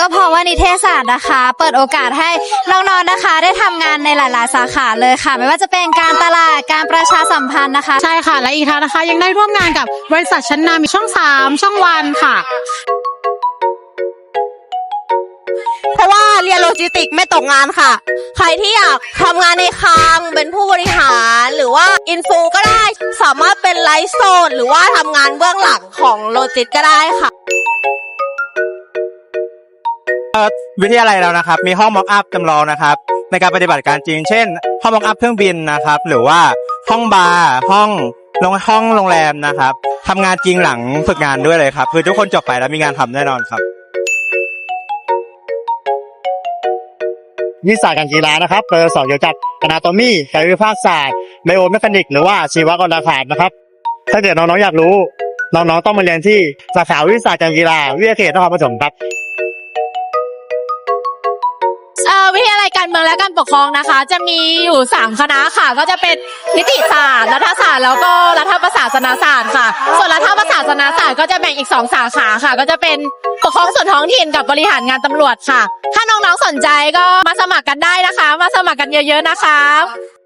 ก็เพราะว่านิเทศศาสตร์นะคะ เปิดโอกาสให้น้องๆนะคะ ได้ทำงานในหลายๆ สาขาเลยค่ะ ไม่ว่าจะเป็นการตลาดการประชาสัมพันธ์นะคะ ใช่ค่ะ และอีกทั้งนะคะ ยังได้ร่วมงานกับบริษัทชั้นนำมีช่อง 3 ช่องวันค่ะ เพราะว่าเรียนโลจิสติกส์ไม่ตกงานค่ะ ใครที่อยากทำงานในคลังเป็นผู้บริหารหรือว่าอินฟูก็ได้ สามารถเป็นไลฟ์โซนหรือว่าทำงานเบื้องหลังของโลจิสก็ได้ค่ะ วิทยาลัยเรานะครับ มีห้องม็อกอัพจำลองนะครับ ในการปฏิบัติการจริง เช่น ห้องม็อกอัพเครื่องบินนะครับ หรือว่าห้องบาร์ห้องโรงห้องโรงแรมนะครับทำงานจริงหลังฝึกงานด้วยเลยครับ คือทุกคนจบไปแล้วมีงานทำแน่นอนครับ วิชาการกีฬานะครับเราจะสอนเกี่ยวกับอนาโตมีกายวิภาคศาสตร์ไบโอเมคานิก หรือว่าชีวกลศาสตร์นะครับ ถ้าเกิดน้องๆอยากรู้ น้องๆต้องมาเรียนที่สาขาวิชาการกีฬาวิทยาเขตนครปฐมครับ เอ่อวิทยาลัยการเมืองและการปกครองนะคะ จะมีอยู่ 3 คณะค่ะ ก็จะเป็นนิติศาสตร์รัฐศาสตร์แล้วก็รัฐประศาสนศาสตร์ค่ะ ส่วนรัฐประศาสนศาสตร์ก็จะแบ่งอีก 2 สาขาค่ะ ก็จะเป็นปกครองส่วนท้องถิ่นกับบริหารงานตำรวจค่ะ ถ้าน้องๆสนใจก็มาสมัครกันได้นะคะ มาสมัครกันเยอะ ๆนะคะ